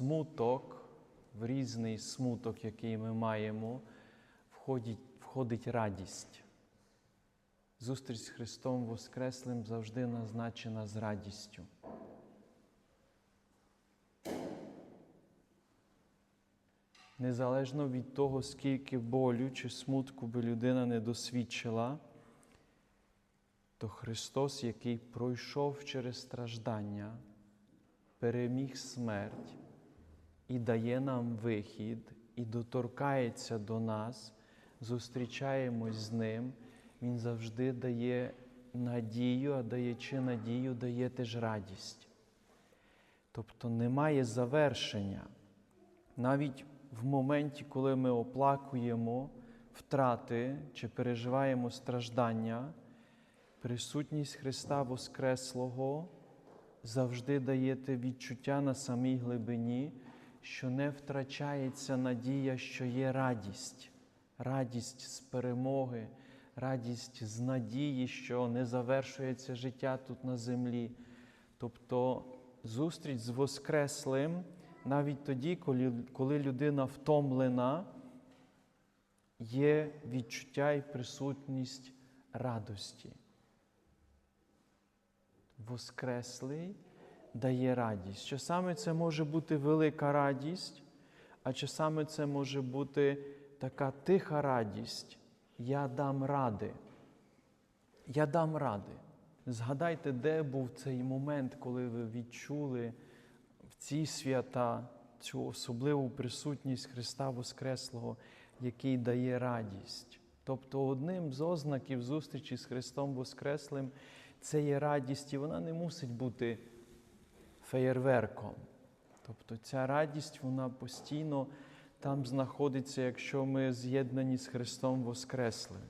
смуток, в різний смуток, який ми маємо, входить, входить радість. Зустріч з Христом Воскреслим завжди назначена з радістю. Незалежно від того, скільки болю чи смутку би людина не досвідчила, то Христос, який пройшов через страждання, переміг смерть і дає нам вихід, і доторкається до нас, зустрічаємось з Ним, Він завжди дає надію, а даючи надію, дає теж радість. Тобто немає завершення. Навіть в моменті, коли ми оплакуємо втрати чи переживаємо страждання, присутність Христа Воскреслого завжди дає те відчуття на самій глибині, що не втрачається надія, що є радість, радість з перемоги, радість з надії, що не завершується життя тут на землі. Тобто зустріч з Воскреслим навіть тоді, коли, людина втомлена, є відчуття і присутність радості. Воскреслий дає радість. Часами це може бути велика радість, а часами це може бути така тиха радість. Я дам ради. Я дам ради. Згадайте, де був цей момент, коли ви відчули в ці свята цю особливу присутність Христа Воскреслого, який дає радість. Тобто одним з ознаків зустрічі з Христом Воскреслим це є радість, і вона не мусить бути феєрверком. Тобто ця радість, вона постійно там знаходиться, якщо ми з'єднані з Христом Воскреслим.